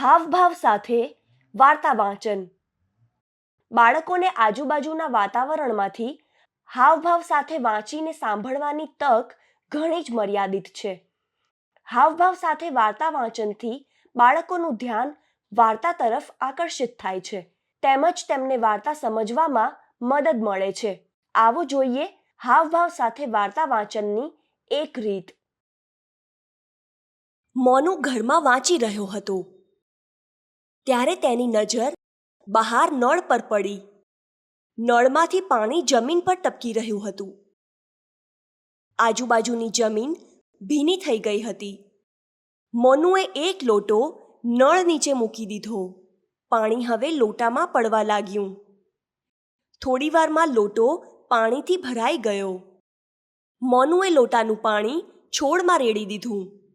હાવભાવ સાથે વાર્તા વાંચન. બાળકોને આજુબાજુના વાતાવરણમાંથી હાવભાવ સાથે વાંચીને સાંભળવાની તક ઘણી જ મર્યાદિત છે. હાવભાવ સાથે વાર્તા વાંચનથી બાળકોનું ધ્યાન વાર્તા તરફ આકર્ષિત થાય છે. તેમજ તેમને વાર્તા સમજવામાં મદદ મળે છે. આવો જોઈએ હાવભાવ સાથે વાર્તા વાંચનની એક રીત. મોનું ઘરમાં વાંચી રહ્યો હતો. ત્યારે તેની નજર બહાર નળ પર પડી. નળમાંથી પાણી જમીન પર ટપકી રહ્યું હતું. આજુબાજુની જમીન ભીની થઈ ગઈ હતી. મોનુએ એક લોટો નળ નીચે મૂકી દીધો. પાણી હવે લોટામાં પડવા લાગ્યું. થોડીવારમાં લોટો પાણીથી ભરાઈ ગયો. મોનુએ લોટાનું પાણી છોડમાં રેડી દીધું.